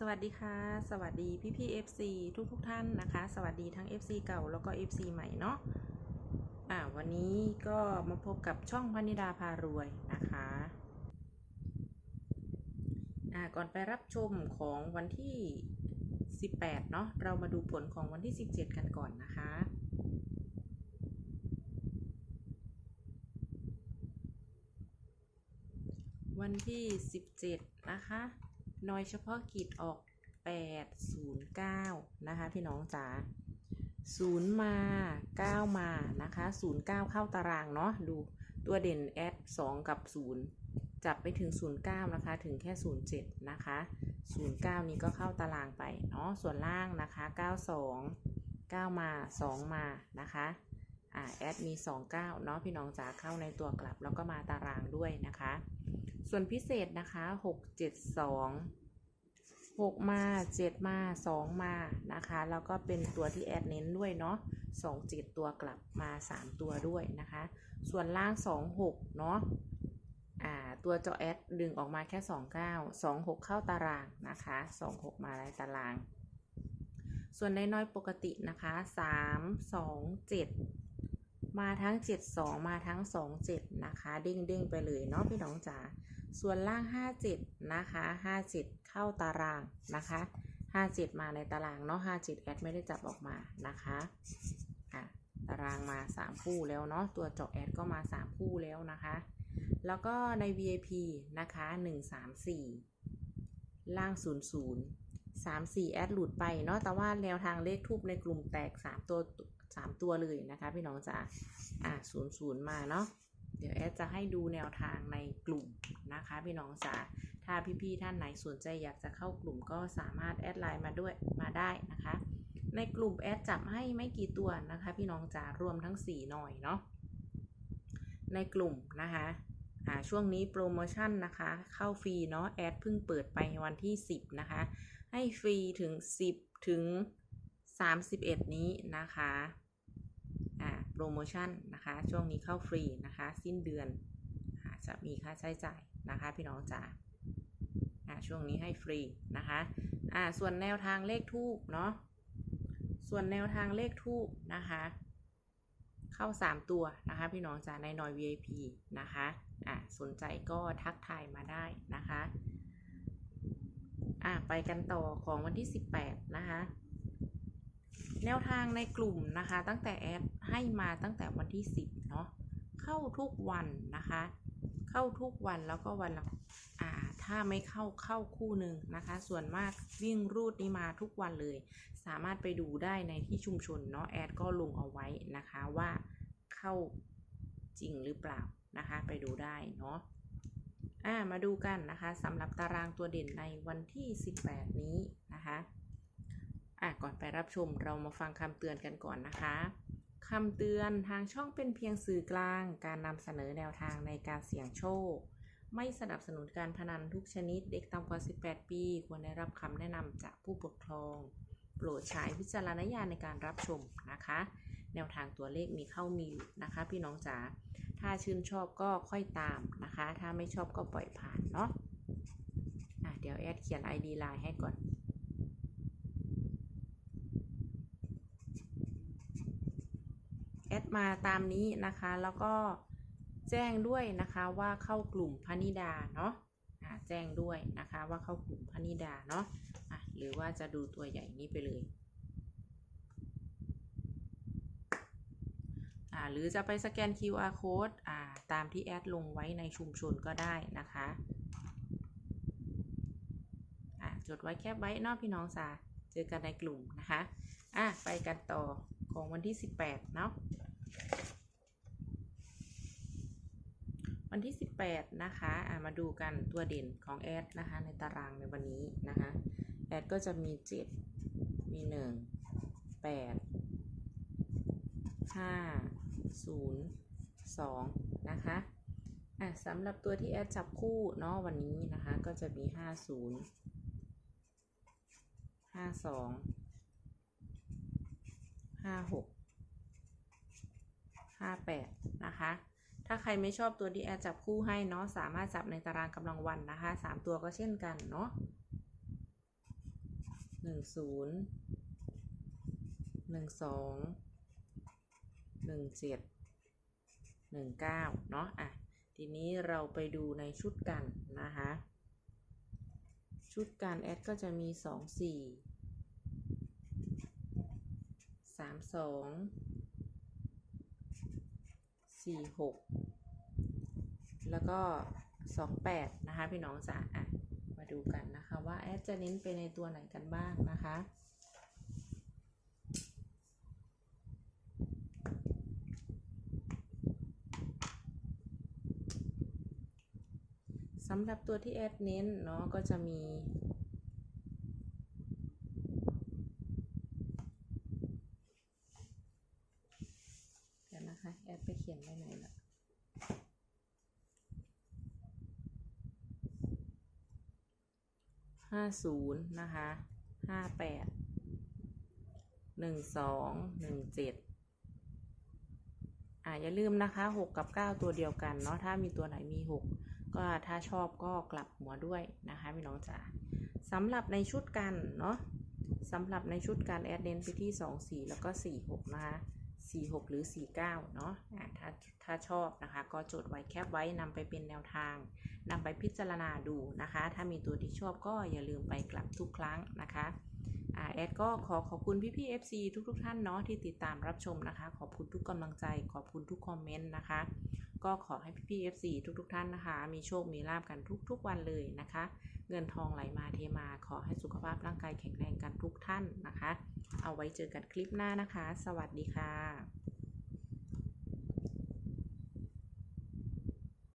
สวัสดีค่ะ สวัสดีพี่พี่ FC ทุกทุกท่านนะคะ สวัสดีทั้ง FC เก่าแล้วก็ FC ใหม่เนาะอ่าวันนี้ก็มาพบกับช่องพนิดาพารวยนะคะอ่าก่อนไปรับชมของวันที่ 18 เนาะเรามาดูผลของวันที่ 17 กันก่อนนะคะวันที่ 17 นะคะ น่อยเฉพาะกิจออก 809 นะคะ พี่น้องจ๋า0 มา 9 มานะคะ 09 เข้าตารางเนาะดูตัวเด่นแอด2 กับ 0 จับไปถึง 09 นะคะ ถึงแค่ 07 นะคะ 09 นี้ก็เข้าตารางไปเนาะส่วนล่างนะคะ 92 9 มา 2 มานะคะ อ่าแอดมี 29 เนาะพี่น้องจ๋าเข้าในตัวกลับ แล้วก็มาตารางด้วยนะคะ ส่วนพิเศษนะคะ 6 7 2 6 มา 7 มา 2 มานะคะ แล้วก็เป็นตัวที่แอดเน้นด้วยเนาะ2 7 ตัวกลับมา 3 ตัวด้วยนะคะ ส่วนล่าง 2 6 เนาะอ่าตัวเจาแอดดึงออกมาแค่ 2 9 2 6 เข้าตารางนะคะ 2 6 มาในตาราง ส่วนในน้อยๆปกตินะคะ 3 2 7 มาทั้ง 7 2 มาทั้ง 2 7 นะคะเด้งๆไปเลยเนาะพี่น้องจ๋าส่วนล่าง 57 นะคะ 57 เข้าตารางนะคะ 57 มาในตารางเนาะ57 แอดไม่ได้จับออกมานะคะอะตารางมา 3 คู่แล้วเนาะตัวเจาะแอดก็มา 3 คู่แล้วนะคะ แล้วก็ใน VIP นะคะ 134 ล่าง 00 34 แอดหลุดไปเนาะแต่ว่าแนวทางเลขทูบในกลุ่มแตก 3 ตัว 3ตัวเลยนะคะพี่น้องจ๋าอะ00มาเนาะเดี๋ยวแอดจะให้ดูแนวทางในกลุ่มนะคะ พี่น้องจ๋าถ้าพี่ๆท่านไหนสนใจอยากจะเข้ากลุ่มก็สามารถแอดไลน์มาด้วยมาได้นะคะ ในกลุ่มแอดจับให้ไม่กี่ตัวนะคะ พี่น้องจ๋ารวมทั้ง 4 หน่อยเนาะในกลุ่มนะคะอ่าช่วงนี้โปรโมชั่นนะคะ เข้าฟรีเนาะแอดเพิ่งเปิดไปวันที่ 10 นะคะ ให้ฟรีถึง 10 ถึง 31 นี้นะคะ โปรโมชั่นนะคะ ช่วงนี้เข้าฟรีนะคะ สิ้นเดือนอจะมีค่าใช้จ่ายนะคะ พี่น้องจ๋าอ่าช่วงนี้ให้ฟรีนะคะอ่าส่วนแนวทางเลขทูบเนาะส่วนแนวทางเลขทูบนะคะ เข้า 3 ตัวนะคะ พี่น้องจ๋าในนอย VIP นะคะอ่าสนใจก็ทักทายมาได้นะคะอ่าไปกันต่อของวันที่ 18 นะคะ แนวทางในกลุ่มนะคะตั้งแต่แอด ให้มาตั้งแต่วันที่ 10 เนาะเข้าทุกวันนะคะ เข้าทุกวันแล้วก็วันละอ่าถ้าไม่เข้าเข้าคู่หนึ่งนะคะ ส่วนมากวิ่งรูดนี้มาทุกวันเลย สามารถไปดูได้ในที่ชุมชนเนาะแอดก็ลงเอาไว้นะคะว่าเข้าจริงหรือเปล่านะคะ ไปดูได้เนาะอ่ามาดูกันนะคะสำหรับตารางตัวเด่นในวันที่ 18 นี้นะคะอะก่อนไปรับชมเรามาฟังคำเตือนกันก่อนนะคะ คำเตือนทางช่องเป็นเพียงสื่อกลาง การนำเสนอแนวทางในการเสี่ยงโชค ไม่สนับสนุนการพนันทุกชนิดเด็กต่ำกว่า 18 ปี ควรได้รับคำแนะนำจากผู้ปกครอง โปรดใช้วิจารณญาณในการรับชมนะคะ แนวทางตัวเลขมีเข้ามีนะคะ พี่น้องจ๋าถ้าชื่นชอบก็ค่อยตามนะคะ ถ้าไม่ชอบก็ปล่อยผ่านเนาะะเดี๋ยวแอดเขียน ID ไลน์ให้ก่อน แอด มาตามนี้นะคะ แล้วก็แจ้งด้วยนะคะว่าเข้ากลุ่มพนิดาเนาะแจ้งด้วยนะคะว่าเข้ากลุ่มพนิดาเนาะะหรือว่าจะดูตัวใหญ่นี้ไปเลยหรือจะไปสแกน QR code ตามที่แอดลงไว้ในชุมชนก็ได้นะคะะจดไว้แคบไว้นอกพี่น้องสาเจอกันในกลุ่มนะคะ อะ ไปกันต่อของวันที่ 18 เนาะ วันที่ 18 นะคะะมาดูกันตัวเด่นของแอดนะคะ ในตารางในวันนี้นะคะ แอดก็จะมี 7 มี 1 8 5 0 2 นะคะอะสำหรับตัวที่แอดจับคู่เนาะวันนี้นะคะ ก็จะมี 50 52ห้าหกห้าแปดนะคะ ถ้าใครไม่ชอบตัวที่แอดจับคู่ให้เนาะสามารถจับในตารางกำลังวันนะคะสามตัวก็เช่นกันเนาะหนึ่งศูนย์หนึ่งสองหนึ่งเจ็ดหนึ่งเก้าเนาะอะทีนี้เราไปดูในชุดกันนะคะ ชุดการแอดก็จะมีสองสี่ สี่หกแล้วก็สองแปดนะคะพี่น้องจ๋าอะมาดูกันนะคะว่าแอดจะเน้นไปในตัวไหนกันบ้างนะคะสำหรับตัวที่แอดเน้นเนาะก็จะมี เดี๋ยวนะคะ แอดไปเขียนไว้ไหนละห้าศูนย์นะคะห้าแปดหนึ่งสองหนึ่งเจ็ดอ่าอย่าลืมนะคะหกกับเก้าตัวเดียวกันเนาะถ้ามีตัวไหนมีหกก็ถ้าชอบก็กลับหัวด้วยนะคะพี่น้องจ๋าสำหรับในชุดกันเนาะสำหรับในชุดการแอดเน้นไปที่ 2 4 แล้วก็ 4 6 นะคะ 4 6 หรือ 4 9 เนาะอ่าถ้าถ้าชอบนะคะ ก็จดไว้แคปไว้นำไปเป็นแนวทางนำไปพิจารณาดูนะคะ ถ้ามีตัวที่ชอบก็อย่าลืมไปกลับทุกครั้งนะคะแอดก็ขอขอบคุณพี่พี่ๆ FC ทุกทุกๆท่านเนาะที่ติดตามรับชมนะคะ ขอบคุณทุกกำลังใจ ขอบคุณทุกคอมเมนต์นะคะ ก็ขอให้พี่ๆ FC ทุกๆ ท่านนะคะ มีโชค มีลาบกันทุกๆ วันเลยนะคะ เงินทองไหลมาเทมา ขอให้สุขภาพร่างกายแข็งแรงกันทุกท่านนะคะ เอาไว้เจอกันคลิปหน้านะคะ สวัสดีค่ะ